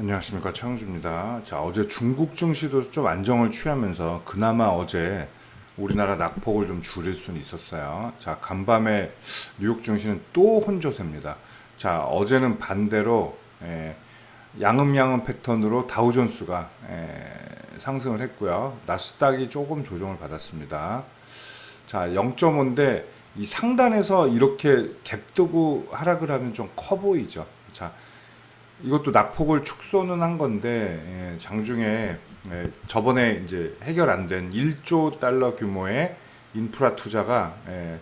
안녕하십니까 최영주입니다. 자 어제 중국 증시도 좀 안정을 취하면서 그나마 어제 우리나라 낙폭을 좀 줄일 수는 있었어요. 자 간밤에 뉴욕 증시는 또 혼조세입니다. 자 어제는 반대로 에, 양음양음 패턴으로 다우존스가 에, 상승을 했고요. 나스닥이 조금 조정을 받았습니다. 자 0.5인데 이 상단에서 이렇게 갭두고 하락을 하면 좀 커 보이죠. 자 이것도 낙폭을 축소는 한 건데 예, 장중에 예, 저번에 이제 해결 안 된 1조 달러 규모의 인프라 투자가 예,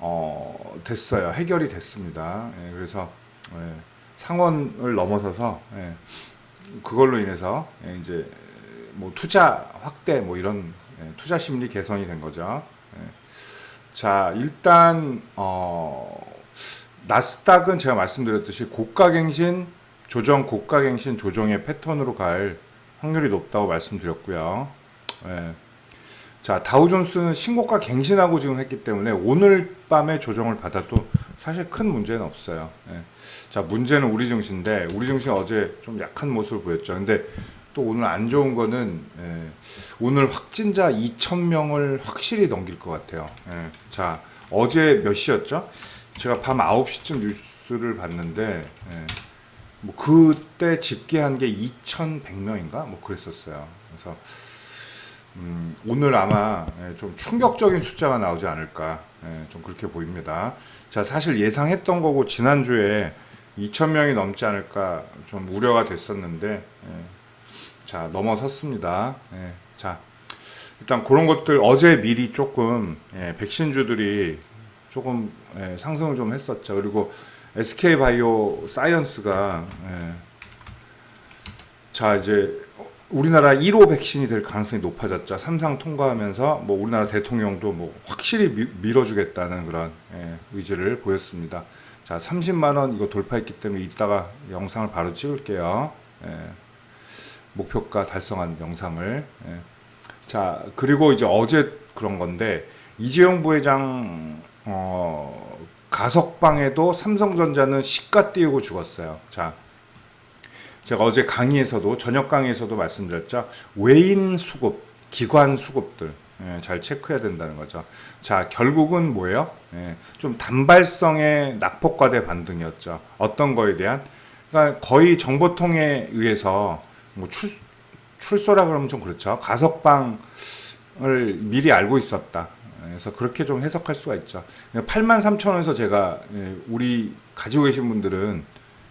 어, 됐어요. 해결이 됐습니다. 예, 그래서 예, 상원을 넘어서서 예, 그걸로 인해서 예, 이제 뭐 투자 확대 뭐 이런 예, 투자 심리 개선이 된 거죠. 예. 자 일단 어, 나스닥은 제가 말씀드렸듯이 고가갱신 조정 고가갱신 조정의 패턴으로 갈 확률이 높다고 말씀드렸고요. 예. 자 다우존스는 신고가 갱신하고 지금 했기 때문에 오늘 밤에 조정을 받아도 사실 큰 문제는 없어요. 예. 자 문제는 우리 증시인데 우리 증시 어제 좀 약한 모습을 보였죠. 근데 또 오늘 안 좋은 거는 예, 오늘 확진자 2천 명을 확실히 넘길 것 같아요. 예. 자 어제 몇 시였죠? 제가 밤 9시쯤 뉴스를 봤는데 예, 뭐 그때 집계한 게 2,100명인가 뭐 그랬었어요. 그래서 음, 오늘 아마 예, 좀 충격적인 숫자가 나오지 않을까 예, 좀 그렇게 보입니다. 자 사실 예상했던 거고 지난 주에 2,000명이 넘지 않을까 좀 우려가 됐었는데 예, 자 넘어섰습니다. 예, 자 일단 그런 것들 어제 미리 조금 예, 백신주들이 조금 예, 상승을 좀 했었죠. 그리고 SK 바이오 사이언스가 예, 자 이제 우리나라 1호 백신이 될 가능성이 높아졌죠. 삼상 통과하면서 뭐 우리나라 대통령도 뭐 확실히 미- 밀어주겠다는 그런 예, 의지를 보였습니다. 자 30만 원 이거 돌파했기 때문에 이따가 영상을 바로 찍을게요. 예, 목표가 달성한 영상을. 예. 자 그리고 이제 어제 그런 건데 이재용 부회장 어, 가석방에도 삼성전자는 시가 띄우고 죽었어요. 자, 제가 어제 강의에서도 저녁 강의에서도 말씀드렸죠. 외인 수급, 기관 수급들 예, 잘 체크해야 된다는 거죠. 자, 결국은 뭐예요? 예, 좀 단발성의 낙폭과대 반등이었죠. 어떤 거에 대한? 그러니까 거의 정보통에 의해서 뭐 출, 출소라 그러면 좀 그렇죠. 가석방을 미리 알고 있었다. 그래서 그렇게 좀 해석할 수가 있죠. 8만 3천 원에서 제가 예, 우리 가지고 계신 분들은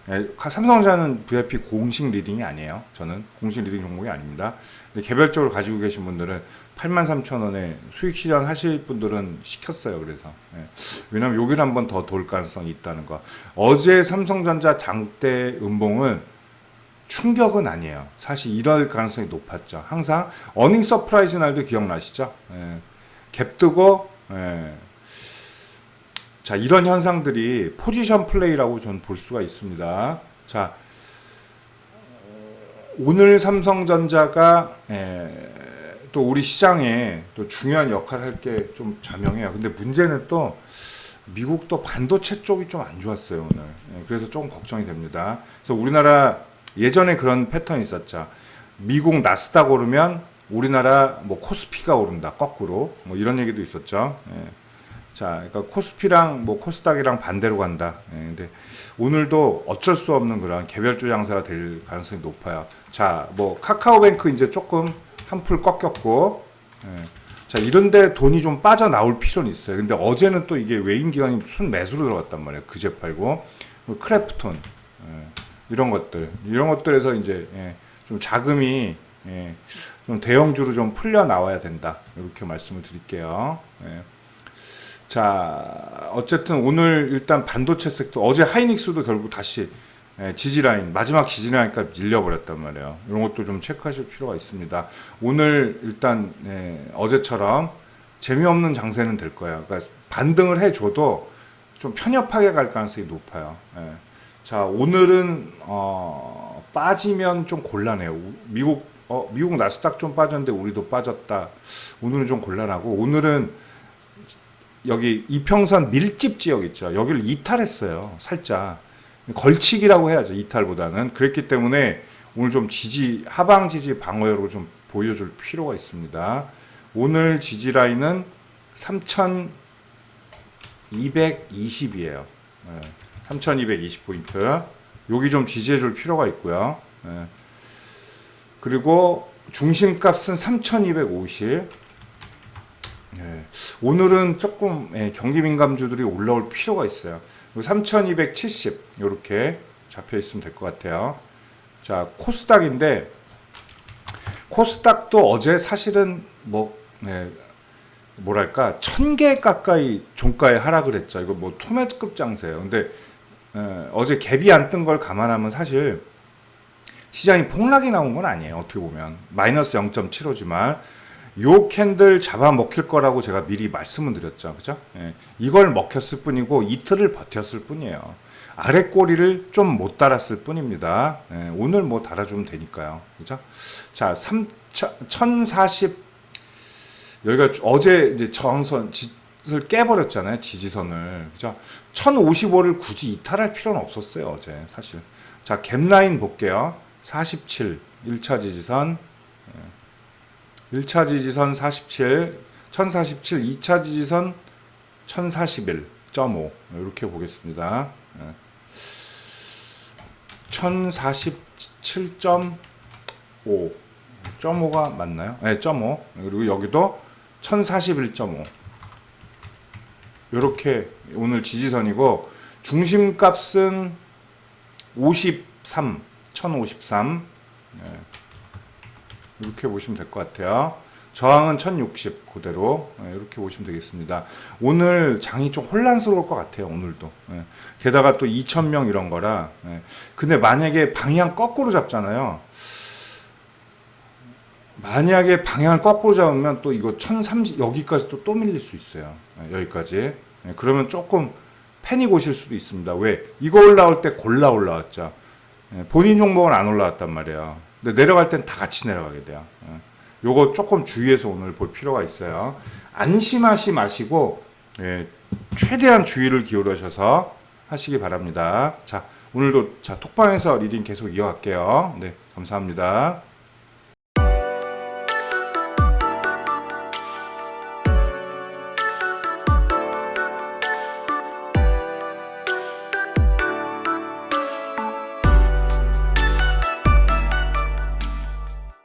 예, 삼성전자는 VIP 공식 리딩이 아니에요. 저는 공식 리딩 종목이 아닙니다. 개별적으로 가지고 계신 분들은 8만 3천 원에 수익 실현하실 분들은 시켰어요. 그래서 예. 왜냐하면 여기를 한번 더 돌 가능성이 있다는 거. 어제 삼성전자 장대 음봉은 충격은 아니에요. 사실 이럴 가능성이 높았죠. 항상 어닝 서프라이즈 날도 기억나시죠? 예. 갭 뜨고 예. 자 이런 현상들이 포지션 플레이라고 저는 볼 수가 있습니다. 자 오늘 삼성전자가 예, 또 우리 시장에 또 중요한 역할을 할게 좀 자명해요. 근데 문제는 또 미국도 반도체 쪽이 좀 안 좋았어요 오늘. 예, 그래서 조금 걱정이 됩니다. 그래서 우리나라 예전에 그런 패턴이 있었죠. 미국 나스닥 오르면 우리나라 뭐 코스피가 오른다 거꾸로 뭐 이런 얘기도 있었죠. 예. 자, 그러니까 코스피랑 뭐 코스닥이랑 반대로 간다. 예, 근데 오늘도 어쩔 수 없는 그런 개별주 장사가 될 가능성이 높아요. 자, 뭐 카카오뱅크 이제 조금 한풀 꺾였고, 예. 자 이런데 돈이 좀 빠져 나올 필요는 있어요. 근데 어제는 또 이게 외인 기관이 순 매수로 들어갔단 말이에요. 그제 팔고 뭐 크래프톤 예, 이런 것들 이런 것들에서 이제 예, 좀 자금이 예, 좀 대형주로 좀 풀려 나와야 된다. 이렇게 말씀을 드릴게요. 예. 자, 어쨌든 오늘 일단 반도체 섹터 어제 하이닉스도 결국 다시 예, 지지라인 마지막 지지라인까지 밀려버렸단 말이에요. 이런 것도 좀 체크하실 필요가 있습니다. 오늘 일단 예, 어제처럼 재미없는 장세는 될 거예요. 그러니까 반등을 해줘도 좀 편협하게 갈 가능성이 높아요. 예. 자, 오늘은 어, 빠지면 좀 곤란해요. 우- 미국 어, 미국 나스닥 좀 빠졌는데 우리도 빠졌다. 오늘은 좀 곤란하고 오늘은 여기 이평선 밀집 지역 있죠. 여기를 이탈했어요. 살짝. 걸치기라고 해야죠. 이탈보다는. 그랬기 때문에 오늘 좀 지지, 하방 지지 방어력을 좀 보여줄 필요가 있습니다. 오늘 지지 라인은 3,220이에요. 3,220 포인트. 여기 좀 지지해 줄 필요가 있고요. 예. 그리고 중심값은 3,250. 예. 오늘은 조금 예, 경기 민감주들이 올라올 필요가 있어요. 3,270 이렇게 잡혀 있으면 될 것 같아요. 자 코스닥인데 코스닥도 어제 사실은 뭐 네, 뭐랄까 천 개 가까이 종가에 하락을 했죠. 이거 뭐 토마토급 장세예요. 근데 예, 어제 갭이 안 뜬 걸 감안하면 사실 시장이 폭락이 나온 건 아니에요. 어떻게 보면 마이너스 0.75지만 요 캔들 잡아 먹힐 거라고 제가 미리 말씀을 드렸죠. 그죠? 예, 이걸 먹혔을 뿐이고 이틀을 버텼을 뿐이에요. 아래 꼬리를 좀 못 달았을 뿐입니다. 예, 오늘 뭐 달아주면 되니까요. 그죠? 자, 3, 1040 여기가 어제 이제 저항선 짓을 깨버렸잖아요. 지지선을. 그죠? 1055를 굳이 이탈할 필요는 없었어요. 어제 사실. 자, 갭라인 볼게요. 47 1차 지지선. 1차 지지선 47, 1047, 2차 지지선 1041.5 이렇게 보겠습니다. 1047.5 .5가 맞나요? 네, .5 그리고 여기도 1041.5 이렇게 오늘 지지선이고 중심값은 53 1053 이렇게 보시면 될 것 같아요. 저항은 1060 그대로 예, 이렇게 보시면 되겠습니다. 오늘 장이 좀 혼란스러울 것 같아요. 오늘도. 예. 게다가 또 2,000명 이런 거라. 예. 근데 만약에 방향 거꾸로 잡잖아요. 만약에 방향을 거꾸로 잡으면 또 이거 1030 여기까지 또, 또 밀릴 수 있어요. 예, 여기까지. 예, 그러면 조금 패닉 오실 수도 있습니다. 왜? 이거 올라올 때 골라 올라왔죠. 예, 본인 종목은 안 올라왔단 말이에요. 근데 내려갈 땐 다 같이 내려가게 돼요. 예. 요거 조금 주의해서 오늘 볼 필요가 있어요. 안심하시 마시고 예, 최대한 주의를 기울여셔서 하시기 바랍니다. 자, 오늘도 자 톡방에서 리딩 계속 이어갈게요. 네, 감사합니다.